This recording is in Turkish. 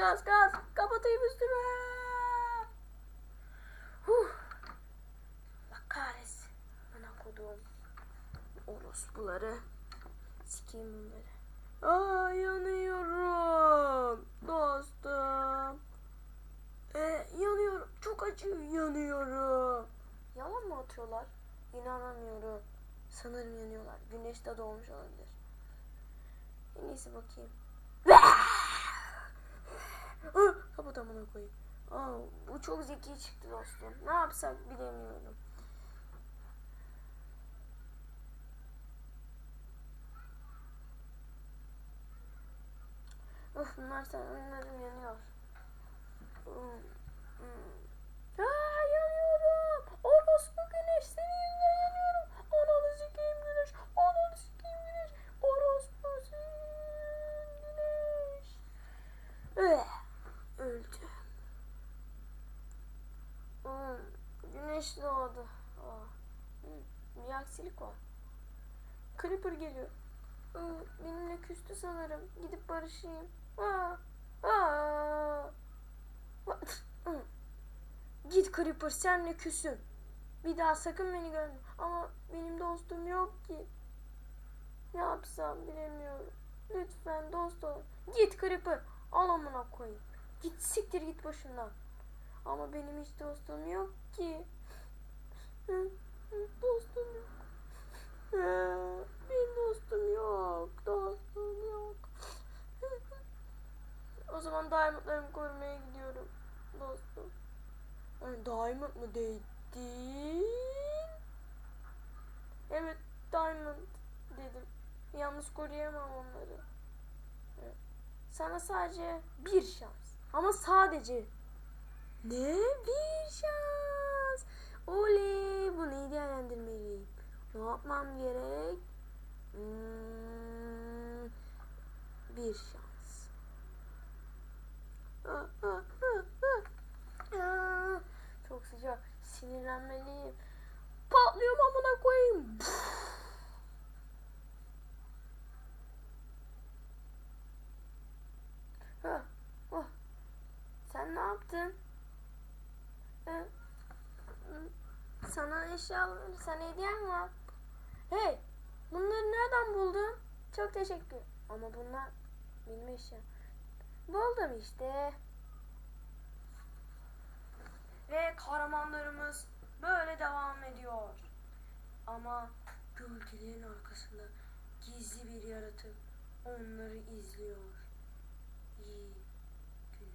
Gaz gaz. Kapatayım üstüme. Huh. Bak kahretsin. Bana koduğum. Orospuları. Sikeyim bunları. Aa yanıyorum. Dostum. Ee, yanıyorum. Çok acıyor. Yanıyorum. Yalan mı atıyorlar? İnanamıyorum. Sanırım yanıyorlar. Güneş de doğmuş olabilir. En iyisi bakayım. Amına koyayım. Aa, bu çok zeki çıktı dostum. Ne yapsak bilemiyorum. Of bunlar sanırım yanıyor. Hmm, hmm. Aa, yanıyorum. Orospu güneş senin yüzünden yanıyorum. Ananı sikeyim güneş. Ananı sikeyim güneş. Orospu senin güneş. Üh, öldü. Hmm, güneş doğdu. Aa, hmm, bir aksilik var. Creeper geliyor. Hmm, benimle küstü sanırım. Gidip barışayım. Aa, aa. Git Creeper senle küsüm. Bir daha sakın beni görme. Ama benim dostum yok ki. Ne yapsam bilemiyorum. Lütfen dost ol. Git Creeper. Al amına koyayım. Git siktir git başımdan. Ama benim hiç dostum yok ki. Hı, hı, dostum yok. Hı, Benim dostum yok. Dostum yok. o zaman diamondlarımı korumaya gidiyorum. Dostum. Ay, diamond mı dedin? Evet diamond dedim. Yalnız koruyamam onları. Sana sadece bir şans. Ama sadece. Ne? Bir şans. Oley. Bunu iyi değerlendirmeliyim. Ne yapmam gerek? Hmm, bir şans. Yaptın? Sana eşyaları, sana hediyem var. Hey, bunları nereden buldun? Çok teşekkür. Ama bunlar benim eşyam. Buldum işte. Ve kahramanlarımız böyle devam ediyor. Ama gölgelerin arkasında gizli bir yaratık onları izliyor. İyi.